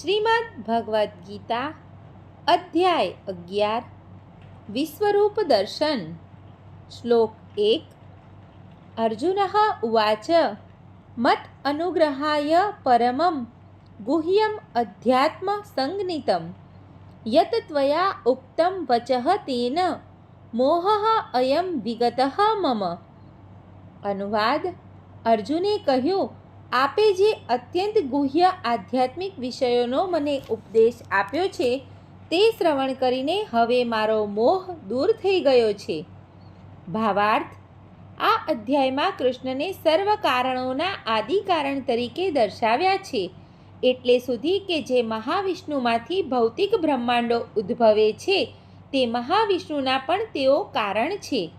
શ્રીમદ્ ભગવદ્ ગીતા, અધ્યાય અગિયાર, વિશ્વરૂપ દર્શન, શ્લોક એક, અર્જુન ઉવાચ, મત અનુગ્રહાય પરમં ગુહ્યમ અધ્યાત્મ સંજ્ઞિતમ યત ત્વયા ઉક્તમ વચઃ તેન, મોહ અયમ વિગત મમ. અનુવાદ, અર્જુને કહ્યું આપે જે અત્યંત ગુહ્ય આધ્યાત્મિક વિષયોનો મને ઉપદેશ આપ્યો છે, તે શ્રવણ કરીને હવે મારો મોહ દૂર થઈ ગયો છે. ભાવાર્થ, આ અધ્યાયમાં કૃષ્ણને સર્વ કારણોના આદિ કારણ તરીકે દર્શાવ્યા છે, એટલે સુધી કે જે મહાવિષ્ણુમાંથી ભૌતિક બ્રહ્માંડો ઉદ્ભવે છે, તે મહાવિષ્ણુના પણ તેઓ કારણ છે.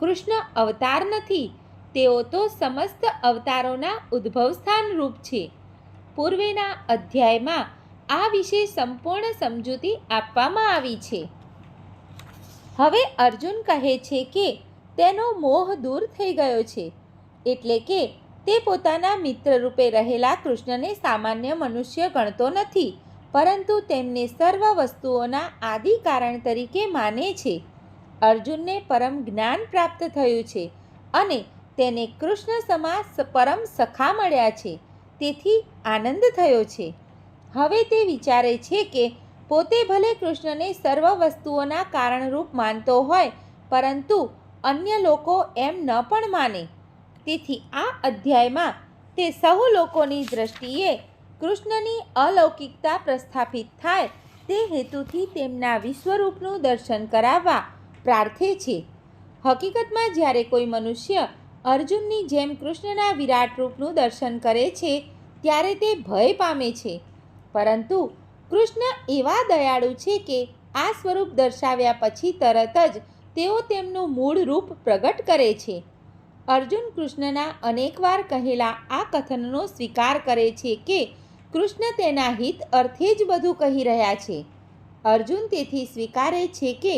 કૃષ્ણ અવતાર નથી તેઓ તો સમસ્ત અવતારોના ઉદ્ભવ સ્થાન રૂપ છે. પૂર્વેના અધ્યાયમાં આ વિશે સંપૂર્ણ સમજૂતી આપવામાં આવી છે. હવે અર્જુન કહે છે કે તેનો મોહ દૂર થઈ ગયો છે, એટલે કે તે પોતાના મિત્ર રૂપે રહેલા કૃષ્ણને સામાન્ય મનુષ્ય ગણતો નથી, પરંતુ તેમને સર્વ વસ્તુઓના આદિ કારણ તરીકે માને છે. અર્જુનને પરમ જ્ઞાન પ્રાપ્ત થયું છે અને તેને કૃષ્ણ સમા પરમ સખા મળ્યા છે. તેથી આનંદ થયો છે. હવે તે વિચારે છે કે પોતે ભલે કૃષ્ણને સર્વ વસ્તુઓના કારણરૂપ માનતો હોય, પરંતુ અન્ય લોકો એમ ન પણ માને. તેથી આ અધ્યાયમાં તે સહુ લોકોની દ્રષ્ટિએ કૃષ્ણની અલૌકિકતા પ્રસ્થાપિત થાય તે હેતુથી તેમના વિશ્વરૂપનું દર્શન કરાવવા પ્રાર્થે છે. હકીકતમાં જ્યારે કોઈ મનુષ્ય અર્જુનની જેમ કૃષ્ણના વિરાટ રૂપનું દર્શન કરે છે, ત્યારે તે ભય પામે છે. પરંતુ કૃષ્ણ એવા દયાળુ છે કે આ સ્વરૂપ દર્શાવ્યા પછી તરત જ તેઓ તેમનું મૂળ રૂપ પ્રગટ કરે છે. અર્જુન કૃષ્ણના અનેકવાર કહેલા આ કથનનો સ્વીકાર કરે છે કે કૃષ્ણ તેના હિત અર્થે જ બધું કહી રહ્યા છે. અર્જુન તેથી સ્વીકારે છે કે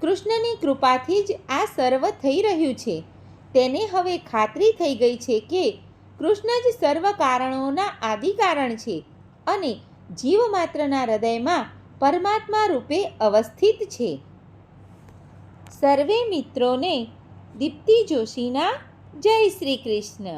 કૃષ્ણની કૃપાથી જ આ સર્વ થઈ રહ્યું છે. તેને હવે ખાતરી થઈ ગઈ છે કે કૃષ્ણ જ સર્વ કારણોના આદિ કારણ છે અને જીવ માત્રના હૃદયમાં પરમાત્મા રૂપે અવસ્થિત છે. સર્વે મિત્રોને દીપ્તિ જોશીના જય શ્રી કૃષ્ણ.